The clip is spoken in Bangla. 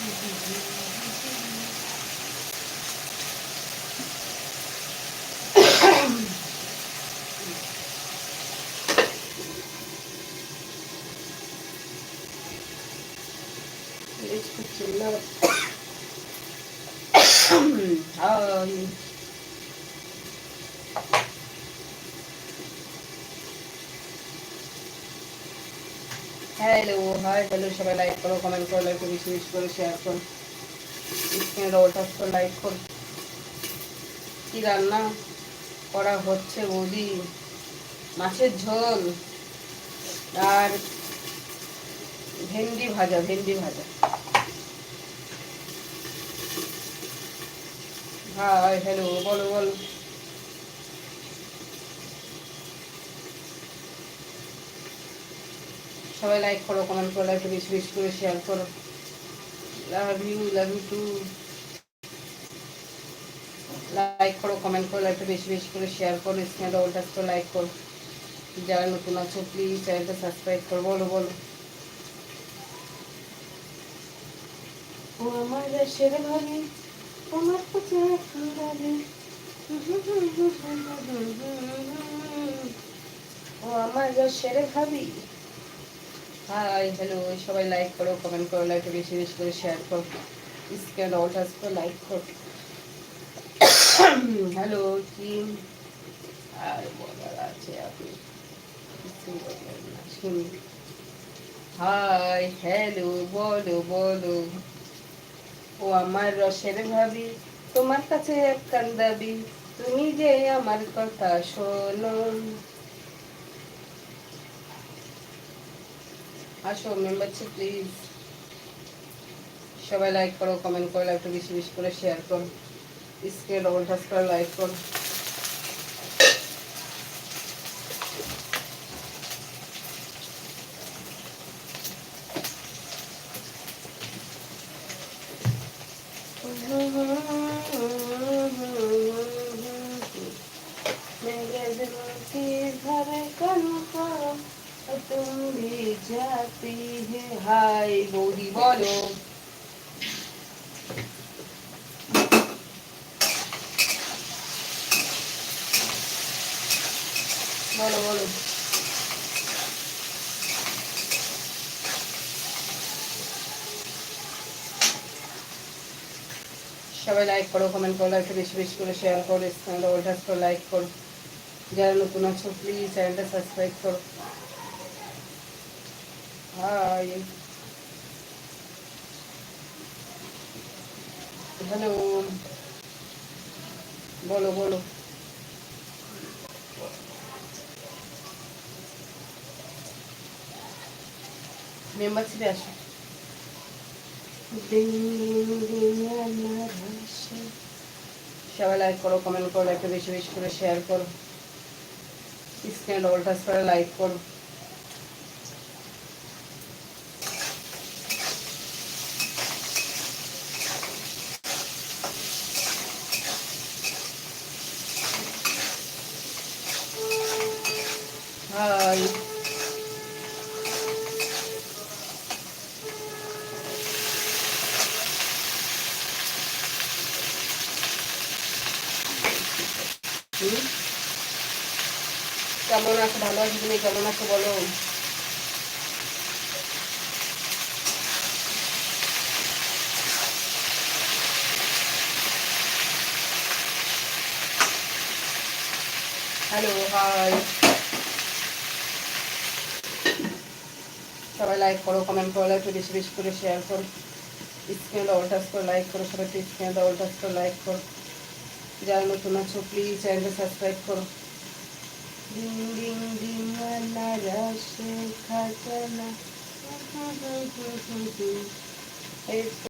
Thank mm -hmm. you. Ay. Hello hi hello সবাই লাইক করো কমেন্ট করো লাইক বেশি বেশি করে শেয়ার করো। স্ক্রিনে ডবল টাচ করে লাইক করো। কি রান্না করা হচ্ছে বৌদি মাছের ঝোল আর ভেন্ডি ভাজা ভেন্ডি ভাজা। হাই হ্যালো বলো বলো। সবাই লাইক করো কমেন্ট করো একটু বেশি বেশি করে শেয়ার করো। Love you love you too like করো কমেন্ট করো একটু বেশি বেশি করে শেয়ার করো স্ক্রিনে ডবল টাচ করে লাইক করো। যারা নতুন আছো প্লিজ চ্যানেলটা সাবস্ক্রাইব করো, বলো বলো। ও আমার দেশের ভাবি তোমার কাছে ও আমার দেশের ভাবি। হাই হ্যালো সবাই লাইক করো কমেন্ট করো লাইক বেশি বেশি করে শেয়ার করো। ডবল টাচ করে লাইক করো। হ্যালো কি আর বলার আছে আপনি। হাই হ্যালো বলো বলো। ও আমার রসের ভাবি, তোমার কাছে এক কান দাবি, তুমি যে আমার কথা শোনো। আসো মেম্বারশিপ প্লিজ সবাই লাইক করো কমেন্ট করো, একটু বেশি বেশি করে শেয়ার করো। স্ক্রিনে ডবল টাচ করে লাইক করো। জয় বৌদি বলো বলো বলো সবাই লাইক করো কমেন্ট করো লাইকটা বেশি বেশি করে শেয়ার করো চ্যানেলটা ওল্টাস করো লাইক করো। যারা নতুন আছো প্লিজ চ্যানেলটা সাবস্ক্রাইব করো। হাই হ্যালো বলো বলো। মেম্বারশিপে আসো। সবাই লাইক করো কমেন্ট করো একটু বেশি বেশি করে শেয়ার করো। স্ক্রিনে ডবল টাচ করে লাইক করো। হাই কেমন আছো? ভালো আছো তুমি? কেমন আছো বলো? হ্যালো হাই সবাই লাইক করো কমেন্ট করো একটু বেশি বেশি করে শেয়ার করো। স্ক্রিনে ডবল টাচ করে লাইক করো সবাই একটু স্ক্রিনে ডবল টাচ করে লাইক করো। যারা নতুন আছো প্লিজ চ্যানেলটা সাবস্ক্রাইব করো। ডিং ডিং ডিং খাজানা এই